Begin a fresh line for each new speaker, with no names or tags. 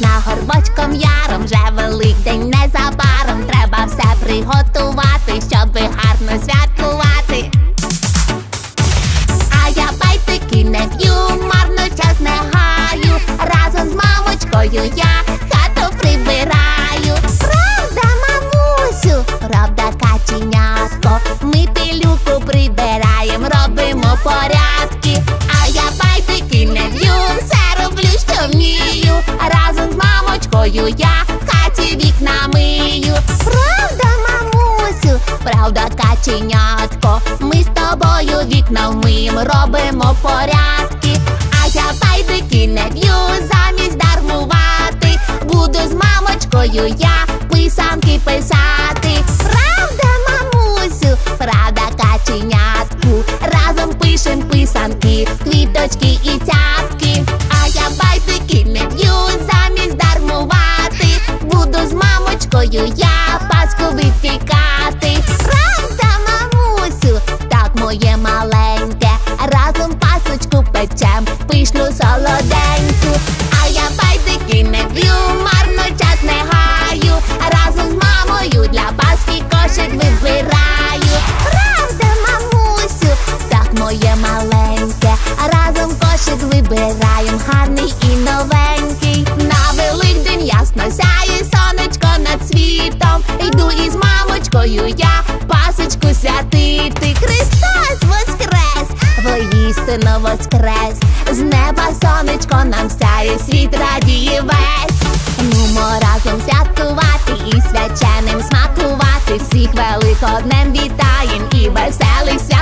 на горбочком яром, вже великдень незабаром. Треба все приготувати, щоб гарно святкувати. А я байтики не п'ю, марно час не гаю. Разом з мамочкою я хату прибираю. Правда, мамусю, правда, каченятко. Ми пилюку прибираємо, робимо поряд. Мамочкою я в хаті вікна мию. Правда, мамусю, правда, каченятко. Ми з тобою вікна вмиєм, робимо порядки. А я байдики не б'ю, замість дармувати. Буду з мамочкою я писанки писати. З мамочкою я паску випікати. Із мамочкою я пасочку святити. Христос воскрес! Воістину воскрес! З неба сонечко нам сяє, світ радіє весь. Нумо разом святкувати і свяченим смакувати. Всіх великоднем вітаєм і веселих свят